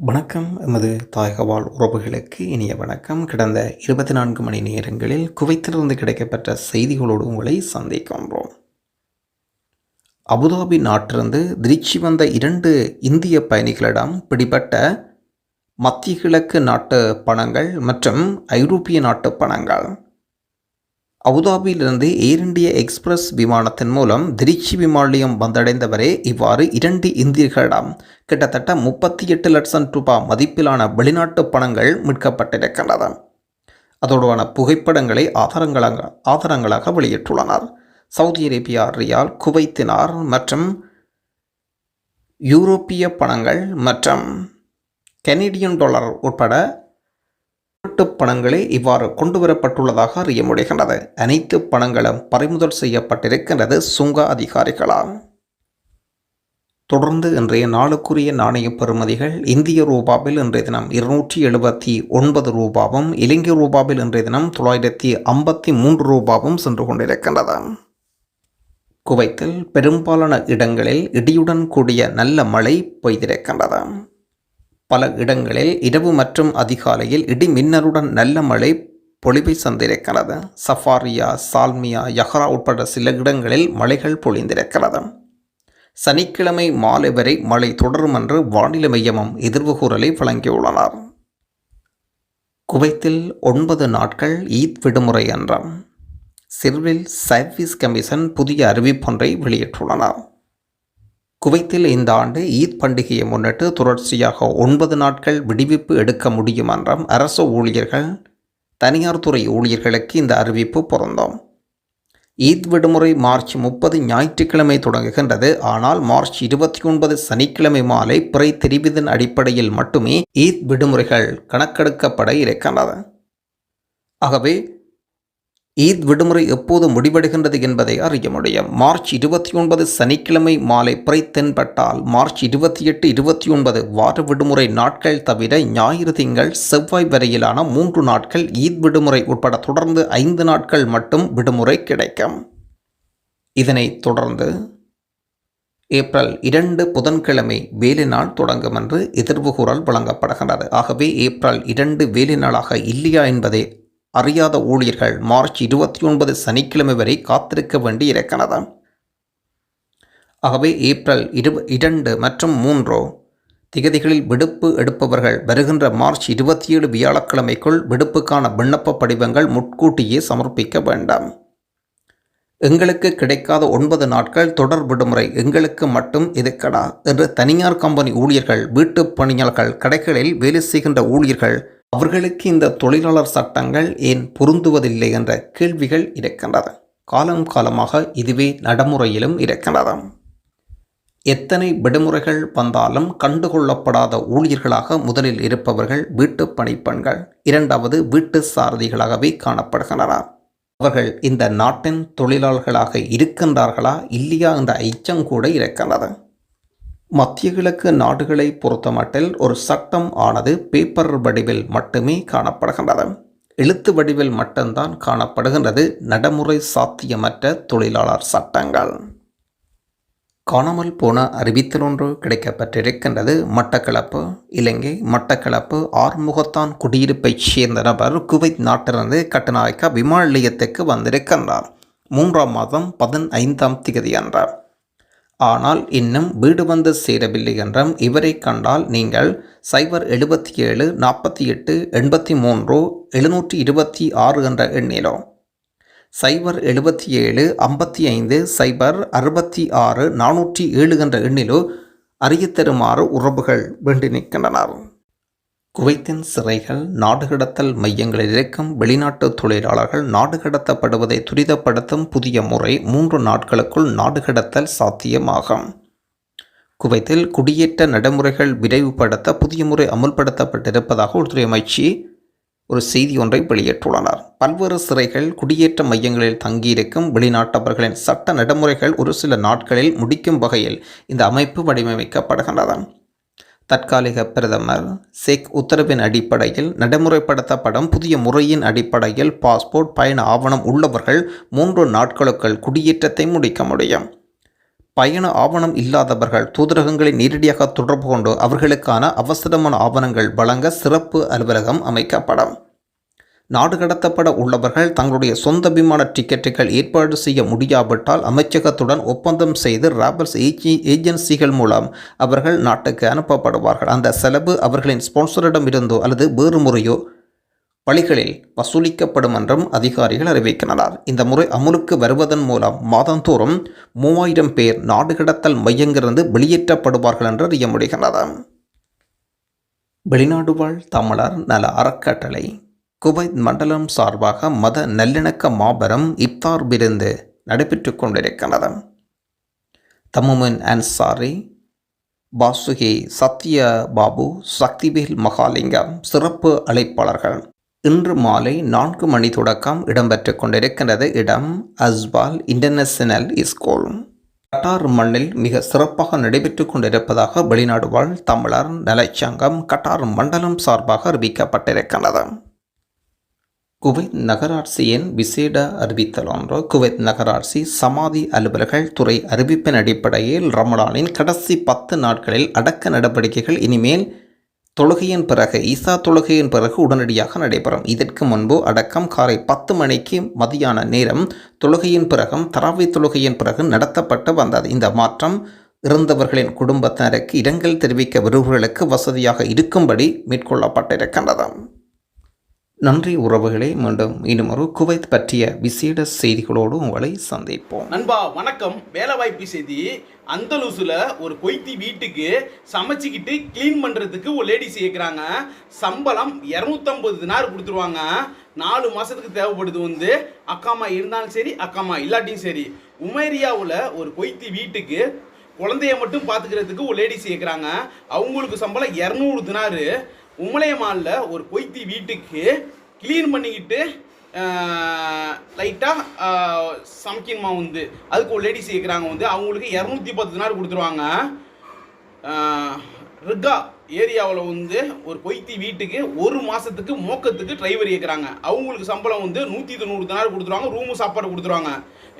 வணக்கம். எமது தாயகவாழ் உறவுகளுக்கு இனிய வணக்கம். கடந்த இருபத்தி நான்கு மணி நேரங்களில் குவைத்திலிருந்து கிடைக்கப்பெற்ற செய்திகளோடு உங்களை சந்திக்கின்றோம் அபுதாபி நாட்டிலிருந்து திருச்சி வந்த இரண்டு இந்திய பயணிகளிடம் பிடிபட்ட மத்திய கிழக்கு நாட்டு பணங்கள் மற்றும் ஐரோப்பிய நாட்டு பணங்கள். அபுதாபியிலிருந்து ஏர் இந்தியா எக்ஸ்பிரஸ் விமானத்தின் மூலம் திருச்சி விமான நிலையம் வந்தடைந்தவரே இவ்வாறு இரண்டு இந்தியர்களிடம் கிட்டத்தட்ட முப்பத்தி எட்டு லட்சம் ரூபாய் மதிப்பிலான வெளிநாட்டு பணங்கள் மீட்கப்பட்டிருக்கின்றன. அதோடான புகைப்படங்களை ஆதாரங்களாக ஆதாரங்களாக வெளியிட்டுள்ளனர். சவுதி அரேபியா ரியால் குவைத்தினார் மற்றும் யூரோப்பிய பணங்கள் மற்றும் கனேடியன் டாலர் உட்பட வெளிநாட்டு பணங்களே இவ்வாறு கொண்டுவரப்பட்டுள்ளதாக அறிய முடிகின்றது அனைத்து பணங்களும் பறிமுதல் செய்யப்பட்டிருக்கின்றது சுங்க அதிகாரிகளால். தொடர்ந்து இன்றைய நாளுக்குரிய நாணய பெறுமதிகள் இந்திய ரூபாவில் இன்றைய தினம் இருநூற்றி எழுபத்தி ஒன்பது ரூபாவும் இலங்கை ரூபாவில் இன்றைய தினம் தொள்ளாயிரத்தி ஐம்பத்தி மூன்று ரூபாவும் சென்று கொண்டிருக்கின்றது. குவைத்தில் பெரும்பாலான இடங்களில் இடியுடன் கூடிய நல்ல மழை பெய்திருக்கின்றது. பல இடங்களில் இரவு மற்றும் அதிகாலையில் இடி மின்னலுடன் நல்ல மழை பொழிவை சந்திருக்கிறது. சஃபாரியா சால்மியா யஹ்ரா உட்பட சில இடங்களில் மழைகள் பொழிந்திருக்கிறது. சனிக்கிழமை மாலை வரை மழை தொடரும் என்று வானிலை மையமும் எதிர்வு கூறலை வழங்கியுள்ளனர் குவைத்தில் ஒன்பது நாட்கள் ஈத் விடுமுறை என்றாம் சிர்வில் சர்வீஸ் கமிஷன் புதிய அறிவிப்பொன்றை வெளியிட்டுள்ளனர் குவைத்தில் இந்த ஆண்டு ஈத் பண்டிகையை முன்னிட்டு தொடர்ச்சியாக ஒன்பது நாட்கள் விடுவிப்பு எடுக்க முடியும் என்றும் அரசு ஊழியர்கள் தனியார் துறை ஊழியர்களுக்கு இந்த அறிவிப்பு பொருந்தும். ஈத் விடுமுறை மார்ச் முப்பது ஞாயிற்றுக்கிழமை தொடங்குகின்றது. ஆனால் மார்ச் இருபத்தி ஒன்பது சனிக்கிழமை மாலை பிறை தெரிவிதன் அடிப்படையில் மட்டுமே ஈத் விடுமுறைகள் கணக்கெடுக்கப்பட இருக்கின்றது. ஆகவே ஈத் விடுமுறை எப்போது முடிவடைகின்றது என்பதை அறிய முடியும். மார்ச் இருபத்தி ஒன்பது சனிக்கிழமை மாலை பிறை தென்பட்டால் மார்ச் இருபத்தி எட்டு இருபத்தி ஒன்பது வார விடுமுறை நாட்கள் தவிர ஞாயிறு திங்கள் செவ்வாய் வரையிலான மூன்று நாட்கள் ஈத் விடுமுறை உட்பட தொடர்ந்து ஐந்து நாட்கள் மட்டும் விடுமுறை கிடைக்கும். இதனைத் தொடர்ந்து ஏப்ரல் இரண்டு புதன்கிழமை வேலை நாள் தொடங்கும் என்று எதிர்வுகூறல் வழங்கப்படுகின்றது. ஆகவே ஏப்ரல் இரண்டு வேலை நாளாக இல்லையா என்பதை அறியாத ஊழியர்கள் மார்ச் இருபத்தி ஒன்பது சனிக்கிழமை வரை காத்திருக்க வேண்டி இருக்கிறது ஆகவே ஏப்ரல் இரு இரண்டு மற்றும் மூன்றோ திகதிகளில் விடுப்பு எடுப்பவர்கள் வருகின்ற மார்ச் இருபத்தி ஏழு வியாழக்கிழமைக்குள் விடுப்புக்கான விண்ணப்ப படிவங்கள் முட்கூட்டியே சமர்ப்பிக்க வேண்டாம். எங்களுக்கு கிடைக்காத ஒன்பது நாட்கள் தொடர் விடுமுறை எங்களுக்கு மட்டும் இருக்கடா என்று தனியார் கம்பெனி ஊழியர்கள் வீட்டுப் பணியாளர்கள் கடைகளில் வேலை செய்கின்ற ஊழியர்கள் அவர்களுக்கு இந்த தொழிலாளர் சட்டங்கள் ஏன் பொருந்துவதில்லை என்ற கேள்விகள் இருக்கின்றது காலம் காலமாக இதுவே நடைமுறையிலும் இருக்கின்றது எத்தனை விடுமுறைகள் வந்தாலும் கண்டுகொள்ளப்படாத ஊழியர்களாக முதலில் இருப்பவர்கள் வீட்டு பணிப்பெண்கள் இரண்டாவது வீட்டு சாரதிகளாகவே காணப்படுகின்றனர் அவர்கள் இந்த நாட்டின் தொழிலாளர்களாக இருக்கின்றார்களா இல்லையா என்ற ஐச்சம் கூட இருக்கின்றது. மத்திய கிழக்கு நாடுகளை பொறுத்தமட்டில் ஒரு சட்டம் ஆனது பேப்பர் வடிவில் மட்டுமே காணப்படுகின்றது. எழுத்து வடிவில் மட்டும்தான் காணப்படுகின்றது. நடைமுறை சாத்தியமற்ற தொழிலாளர் சட்டங்கள். காணாமல் போன அறிவித்தல் ஒன்று கிடைக்கப்பட்டிருக்கின்றது. மட்டக்களப்பு இலங்கை மட்டக்களப்பு ஆறுமுகத்தான் குடியிருப்பைச் சேர்ந்த நபர் குவைத் நாட்டிலிருந்து கட்டுநாயக்கா விமான நிலையத்துக்கு வந்திருக்கின்றார். மூன்றாம் மாதம் பதினைந்தாம் திகதி என்றார் ஆனால் இன்னும் வீடு வந்து சேரவில்லை என்றும் இவரை கண்டால் நீங்கள் சைபர் எழுபத்தி ஏழு நாற்பத்தி எட்டு எண்பத்தி மூன்று எழுநூற்றி இருபத்தி ஆறு என்ற எண்ணிலோ சைபர் எழுபத்தி ஏழு ஐம்பத்தி ஐந்து சைபர் அறுபத்தி ஆறு நானூற்றி ஏழு என்ற எண்ணிலோ அறியத்தருமாறு உறவுகள் வேண்டி நிற்கின்றனர். குவைத்தின் சிறைகள் நாடு கடத்தல் மையங்களில் இருக்கும் வெளிநாட்டு தொழிலாளர்கள் நாடு கடத்தப்படுவதை துரிதப்படுத்தும் புதிய முறை மூன்று நாட்களுக்குள் நாடு கடத்தல் சாத்தியமாகும். குவைத்தில் குடியேற்ற நடைமுறைகள் விரைவுபடுத்த புதிய முறை அமுல்படுத்தப்பட்டிருப்பதாக உள்துறை அமைச்சு ஒரு செய்தி ஒன்றை வெளியிட்டுள்ளனர். பல்வேறு சிறைகள் குடியேற்ற மையங்களில் தங்கியிருக்கும் வெளிநாட்டவர்களின் சட்ட நடைமுறைகள் ஒரு சில நாட்களில் முடிக்கும் வகையில் இந்த அமைப்பு வடிவமைக்கப்படுகின்றது. தற்காலிக பிரதமர் ஷேக் உத்தரவின் அடிப்படையில் நடைமுறைப்படுத்தப்படும் புதிய முறையின் அடிப்படையில் பாஸ்போர்ட் பயண ஆவணம் உள்ளவர்கள் மூன்று நாட்களுக்குள் குடியேற்றத்தை முடிக்க முடியும். பயண ஆவணம் இல்லாதவர்கள் தூதரகங்களை நேரடியாக தொடர்பு கொண்டு அவர்களுக்கான அவசரமான ஆவணங்கள் வழங்க சிறப்பு அலுவலகம் அமைக்கப்படும். நாடு கடத்தப்பட உள்ளவர்கள் தங்களுடைய சொந்த விமான டிக்கெட்டுகள் ஏற்பாடு செய்ய முடியாவிட்டால் அமைச்சகத்துடன் ஒப்பந்தம் செய்து ராபர்ஸ் ஏஜி ஏஜென்சிகள் மூலம் அவர்கள் நாட்டுக்கு அனுப்பப்படுவார்கள். அந்த செலவு அவர்களின் ஸ்பான்சரிடம் இருந்தோ அல்லது வேறு முறையோ வழிகளில் வசூலிக்கப்படும் என்றும் அதிகாரிகள் அறிவிக்கின்றனர். இந்த முறை அமுலுக்கு வருவதன் மூலம் மாதந்தோறும் மூவாயிரம் பேர் நாடு கடத்தல் மையங்கிருந்து வெளியேற்றப்படுவார்கள் என்று அறிய முடிகிறது வெளிநாடு வாழ் தமிழர் நல அறக்கட்டளை குவைத் மண்டலம் சார்பாக மத நல்லிணக்க மாபெரும் இப்தார் விருந்து நடைபெற்று கொண்டிருக்கிறது தமுமின் அன்சாரி பாசுகி சத்ய பாபு சக்திவேல் மகாலிங்கம் சிறப்பு அழைப்பாளர்கள். இன்று மாலை நான்கு மணி தொடக்கம் இடம்பெற்று கொண்டிருக்கின்றது இடம் அஸ்பால் இன்டர்நேஷனல் ஸ்கூல். கட்டார் மண்ணில் மிக சிறப்பாக நடைபெற்று கொண்டிருப்பதாக வெளிநாடு வாழ் தமிழர் நலச்சங்கம் கட்டார் மண்டலம் சார்பாக அறிவிக்கப்பட்டிருக்கின்றது. குவைத் நகராட்சியின் விசேட அறிவித்தலொன்று குவைத் நகராட்சி சமாதி அலுவலர்கள் துறை அறிவிப்பின் அடிப்படையில் ரமலானின் கடைசி பத்து நாட்களில் அடக்க நடவடிக்கைகள் இனிமேல் தொழுகையின் பிறகு ஈசா தொழுகையின் பிறகு உடனடியாக நடைபெறும். இதற்கு முன்பு அடக்கம் காலை பத்து மணிக்கு மதியான நேரம் தொழுகையின் பிறகும் தராவி தொழுகையின் பிறகு நடத்தப்பட்டு வந்தது. இந்த மாற்றம் இறந்தவர்களின் குடும்பத்தினருக்கு இரங்கல் தெரிவிக்க விரும்புகளுக்கு வசதியாக இருக்கும்படி மேற்கொள்ளப்பட்டிருக்கின்றது. நன்றி உறவுகளே மீண்டும் இன்னும் ஒரு குவைத் பற்றிய விசேட செய்திகளோடு உங்களை சந்திப்போம். நண்பா வணக்கம். வேலைவாய்ப்பு செய்தி. அந்தலூசில் ஒரு கொய்த்தி வீட்டுக்கு சமைச்சிக்கிட்டு க்ளீன் பண்ணுறதுக்கு ஒரு லேடிஸ் கேட்குறாங்க சம்பளம் இரநூத்தம்பது தினார் கொடுத்துருவாங்க. நாலு மாதத்துக்கு தேவைப்படுது வந்து அக்காமா இருந்தாலும் சரி அக்காமா இல்லாட்டியும் சரி உமேரியாவில் ஒரு கொய்த்தி வீட்டுக்கு குழந்தைய மட்டும் பார்த்துக்கிறதுக்கு ஒரு லேடிஸ் கேட்குறாங்க அவங்களுக்கு சம்பளம் இரநூறு தினாரு. உமலையமானில் ஒரு பொய்த்தி வீட்டுக்கு க்ளீன் பண்ணிக்கிட்டு லைட்டாக சமைக்கணுமா வந்து அதுக்கு ஒரு லேடிஸ் கேட்குறாங்க வந்து அவங்களுக்கு இரநூத்தி பத்து தினார் கொடுத்துருவாங்க ரிகா ஏரியாவில் வந்து ஒரு பொய்த்தி வீட்டுக்கு ஒரு மாதத்துக்கு மோக்கத்துக்கு டிரைவர் கேட்குறாங்க அவங்களுக்கு சம்பளம் வந்து நூற்றி தொண்ணூறு தினார் கொடுத்துருவாங்க ரூமு சாப்பாடு கொடுத்துருவாங்க.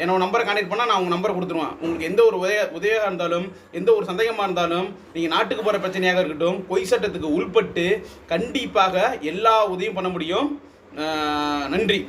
என்னோட நம்பரை கான்டெக்ட் பண்ணால் நான் உங்கள் நம்பர் கொடுத்துருவேன். உங்களுக்கு எந்த ஒரு உதய உதவியாக இருந்தாலும் எந்த ஒரு சந்தேகமாக இருந்தாலும் நீங்கள் நாட்டுக்கு போகிற பிரச்சனையாக இருக்கட்டும் பொய் சட்டத்துக்கு உள்பட்டு கண்டிப்பாக எல்லா உதவியும் பண்ண முடியும். நன்றி.